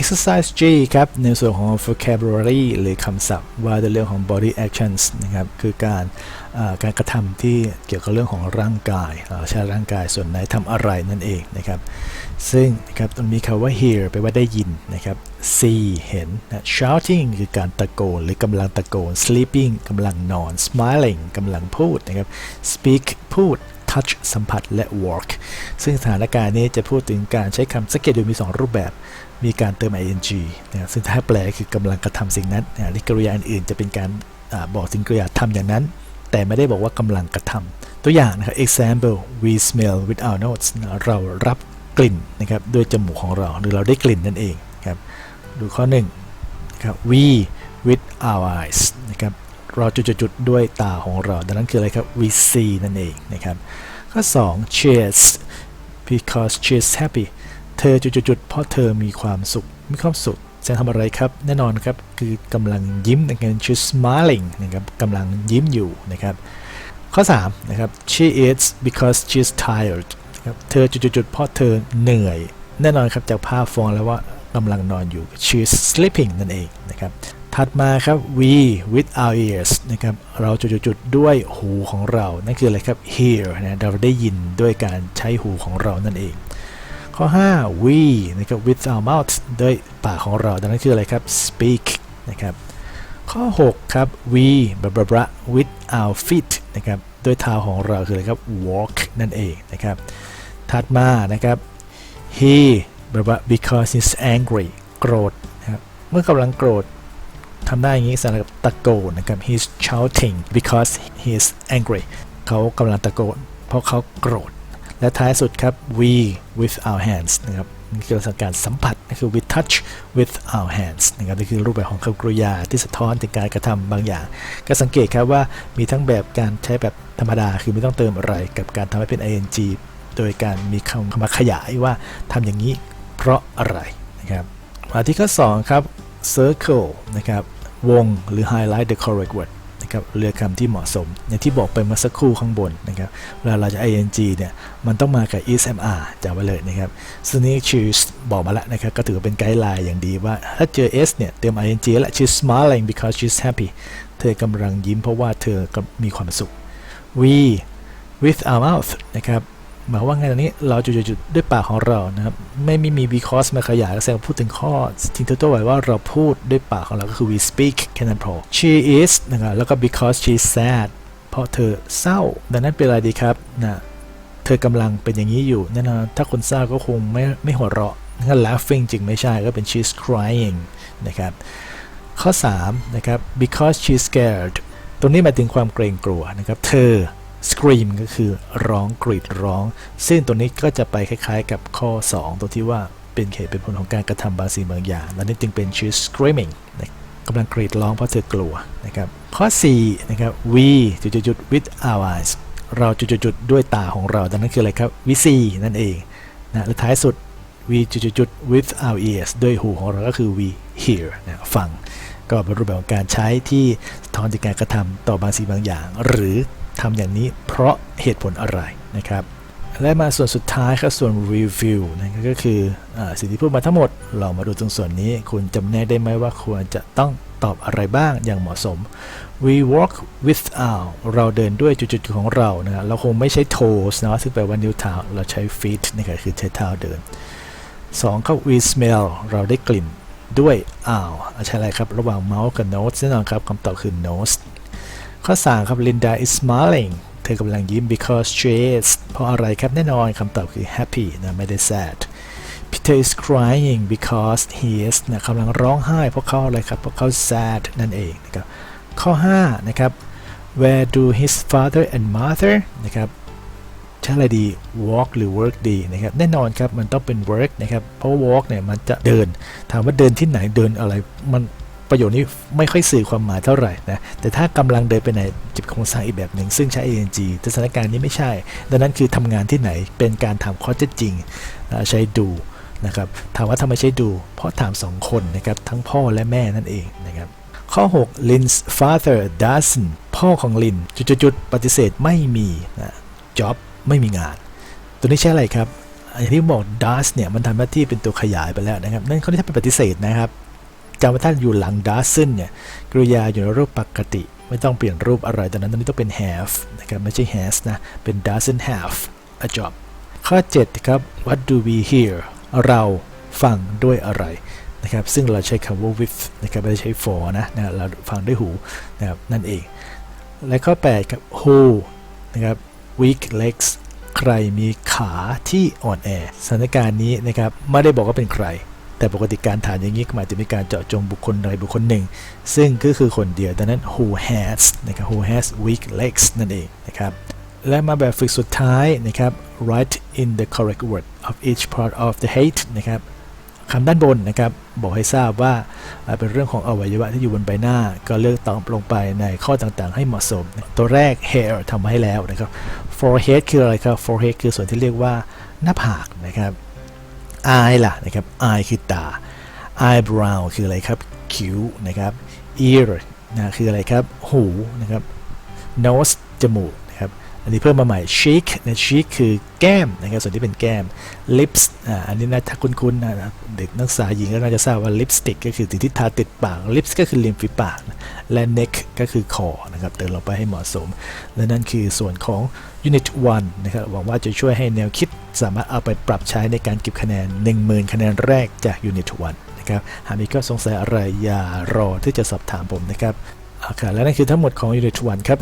exercise G ครับ ในส่วนของ vocabulary หรือคำศัพท์ว่าในเรื่องของ body actions นะครับ คือการการกระทำที่เกี่ยวกับเรื่องของร่างกายอ่าใช้ร่างกายส่วนไหนทำอะไรนั่นเองนะครับ ซึ่งนะครับตรงนี้คำว่า hear แปลว่าได้ยินนะครับ see เห็นนะ shouting คือการตะโกน หรือกำลังตะโกน sleeping กำลังนอน smiling กำลังพูดนะครับ speak พูด touch สัมผัส และ walk ซึ่งสถานการณ์นี้จะพูดถึงการใช้คำสังเกตโดูมี 2 รูปแบบ มีการเติม ing นะครับซึ่งถ้าแปลคือกำลังกระทำสิ่งนั้นนะหรือกริยาอื่นๆ จะเป็นการอบอกถึงกริยาทำอย่างนั้น แต่ไม่ได้บอกว่ากำลังกระทำตัวอย่างนะครับ example we smell with our nose เรารับกลิ่นนะครับด้วยจมูกของเราหรือเราได้กลิ่นนั่นเองครับดูข้อ1นะครับ we with our eyes นะครับ เราจุดๆด้วยตาของเรา ดังนั้นคืออะไรครับ we see นั่นเองนะครับข้อ2 cheers because she's happy เธอจุดๆเพราะเธอมีความสุข มีความสุขจะทำอะไรครับ แน่นอนครับ คือกำลังยิ้มนะครับ she's smiling นะครับกำลังยิ้มอยู่นะครับ ข้อ3นะครับ she eats because she's tired ครับเธอจุดๆเพราะเธอเหนื่อย แน่นอนครับจากภาพฟองแล้วว่ากำลังนอนอยู่ she's sleeping นั่นเองนะครับ ถัดมาครับ we with our ears นะครับ เราจุดๆด้วยหูของเรา นั่นคืออะไรครับ hear นะเราได้ยินด้วยการใช้หูของเรานั่นเอง ข้อ 5 we นะครับ with our mouth ด้วยปากของเราดังนั้นคืออะไรครับ speak นะครับ ข้อ 6 ครับ we บะบะบ with our feet นะครับ ด้วยเท้าของเราคืออะไรครับ walk นั่นเองนะครับ ถัดมานะครับ he บะบะ because he's angry โกรธนะครับ เมื่อกำลังโกรธ ทำได้อย่างนี้สำหรับตะโกนนะครับ he's shouting because he's angry เขากำลังตะโกน เพราะเขาโกรธ และท้ายสุดครับ we with our hands นะครับนี่คือการสัมผัสนั่นคือ we touch with our hands นะครับนี่คือรูปแบบของคำกริยาที่สะท้อนถึงการกระทำบางอย่าง ก็สังเกตครับว่ามีทั้งแบบการใช้แบบธรรมดา คือไม่ต้องเติมอะไร กับการทำให้เป็น ing โดยการมีคำมาขยายว่าทำอย่างนี้เพราะอะไรนะครับมาที่ข้อ2ครับ circle นะครับ วงหรือ highlight the correct word นะครับเลือกคำที่เหมาะสม อย่างที่บอกไปเมื่อสักครู่ข้างบนนะครับ เวลาเราจะ ing เนี่ย มันต้องมากับ ismr จำไว้เลยนะครับซึ่งนี้ choose บอกมาแล้วนะครับ ก็ถือเป็นไกด์ไลน์อย่างดีว่า ถ้าเจอ s เนี่ย เติม ing และ she's smiling because she's happy เธอกำลังยิ้มเพราะว่าเธอก็มีความสุข we with our mouth นะครับ หมายว่าไงตอนนี้เราจุดๆด้วยปากของเรานะครับไม่มีมี because มาขยายแสดงว่าพูดถึงข้อทิ้งตัวไว้ว่าเราพูดด้วยปากของเราก็คือ we speak แค่นั้นพอ she is นะครับแล้วก็ because she sad เพราะเธอเศร้า ดังนั้นเป็นอะไรดีครับนะเธอกำลังเป็นอย่างนี้อยู่แน่นอนถ้าคนเศร้าก็คงไม่ไม่หัวเราะถ้า laughing จริงไม่ใช่ก็เป็น she's crying นะครับข้อ3นะครับ because she's scared ตรงนี้หมายถึงความเกรงกลัวนะครับ เธอ scream ก็คือร้องกรีดร้อง ซึ่งตัวนี้ก็จะไปคล้ายๆ กับข้อ 2 ตัวที่ว่าเป็นเหตุเป็นผลของการกระทำบางสิ่งบางอย่าง และนี่จึงเป็น she's screaming นะกำลังกรีดร้องเพราะเธอกลัวนะครับข้อ4นะครับ we จุดๆๆ with our eyes เราจุดๆๆด้วยตาของเราดังนั้นคืออะไรครับ we see นั่นเองนะและท้ายสุด we จุดๆๆ with our ears ด้วยหูของเราก็คือ we hear นะฟัง ก็เป็นรูปแบบของการใช้ที่สะท้อนถึงการกระทำต่อบางสิ่งบางอย่าง หรือ ทำอย่างนี้เพราะเหตุผลอะไรนะครับและมาส่วนสุดท้ายครับส่วน review นะก็คืออสิ่งที่พูดมาทั้งหมด เรามาดูตรงส่วนนี้ คุณจำแนกได้ไหมว่าควรจะต้องตอบอะไรบ้างอย่างเหมาะสม we walk with our เราเดินด้วยจุดๆของเรานะเราคงไม่ใช้ toes นะซึ่งแปลว่านิ้วเท้าเราใช้ feet นะครับคือใช้เท้าเดิน2ครับ we smell เราได้กลิ่นด้วยอ้าวใช่อะไรครับ ระหว่าง mouth กับ nose แน่นอนครับคำตอบคือ nose ข้อ 3 ครับ Linda is smiling เธอกำลังยิ้ม because she is เพราะอะไรครับแน่นอนคำตอบคือ happy นะไม่ได้ sad Peter is crying because he is นะกำลังร้องไห้เพราะเขาอะไรครับเพราะเขา sad นั่นเองนะครับข้อ 5 นะครับ where do his father and mother นะครับใช้อะไรดี walk หรือ work ดีนะครับแน่นอนครับมันต้องเป็น work นะครับเพราะ walk เนี่ยมันจะเดิน ถามว่าเดินที่ไหนเดินอะไรมัน ประโยชน์นี้ไม่ค่อยสื่อความหมายเท่าไหร่นะแต่ถ้ากำลังเดินไปไหนจิบโครงสร้างอีกแบบหนึ่งซึ่งใช้ ing แต่สถานการณ์นี้ไม่ใช่ ดังนั้นคือทำงานที่ไหนเป็นการถามข้อเท็จจริงใช้ดูนะครับถามว่าทำไมใช้ดู เพราะถามสองคนนะครับทั้งพ่อและแม่นั่นเองนะครับข้อ 6 Lynn's father doesn't พ่อของลินจุดๆปฏิเสธไม่มีนะ job ไม่มีงาน ตัวนี้ใช้อะไรครับอย่างที่บอก does เนี่ยมันทำหน้าที่เป็นตัวขยายไปแล้วนะครับ นั่นเขาที่เป็นปฏิเสธนะครับ จำไว้ถ้าอยู่หลัง doesn't เนี่ยกริยาอยู่ในรูปปกติ ไม่ต้องเปลี่ยนรูปอะไรตอนนั้นตอนนี้ต้องเป็น have นะครับไม่ใช่ has นะ เป็น doesn't have a job ข้อ 7 ครับ what do we hear เราฟังด้วยอะไรนะครับซึ่งเราใช้คำว่า with นะครับไม่ได้ใช้ for นะนะเราฟังด้วยหูนะครับนั่นเอง และข้อ 8 ครับ who นะครับ weak legs ใครมีขาที่อ่อนแอสถานการณ์นี้นะครับไม่ได้บอกว่าเป็นใคร แต่ปกติการถามอย่างนี้หมายถึงมีการเจาะจงบุคคลใดบุคคลหนึ่ง ซึ่งก็คือคนเดียวดังนั้น who has นะครับ who has weak legs นั่นเองนะครับและมาแบบฝึกสุดท้ายนะครับ write in the correct word of each part of the height นะครับคำด้านบนนะครับบอกให้ทราบว่าอ่าเป็นเรื่องของอวัยวะที่อยู่บนใบหน้า ก็เลือกตอบลงไปในข้อต่างๆ ให้เหมาะสม ตัวแรก hair ทำมาให้แล้วนะครับ forehead คืออะไรครับ forehead คือส่วนที่เรียกว่าหน้าผากนะครับ eye ล่ะนะครับ eye คือตา eyebrow คืออะไรครับคิ้วนะครับ ear นะคืออะไรครับ หูนะครับ nose จมูก อันนี้เพิ่มมาใหม่ cheek นะ cheek คือแก้มนะครับส่วนที่เป็นแก้ม lips อ่าอันนี้นะถ้าคุ้นๆนะเด็กนักศึกษาหญิงก็น่าจะทราบว่า lipstick ก็คือสิ่งที่ทาติดปาก lips ก็คือริมฝีปากนะและ neck ก็คือคอนะครับเติมลงไปให้เหมาะสม และนั่นคือส่วนของ unit 1นะครับหวังว่าจะช่วยให้แนวคิดสามารถเอาไปปรับใช้ในการเก็บคะแนน 10,000 คะแนนแรกจาก unit 1นะครับหากมีข้อสงสัยอะไรอย่ารอที่จะสอบถามผมนะครับเอาค่ะและนั่นคือทั้งหมดของ unit 1ครับ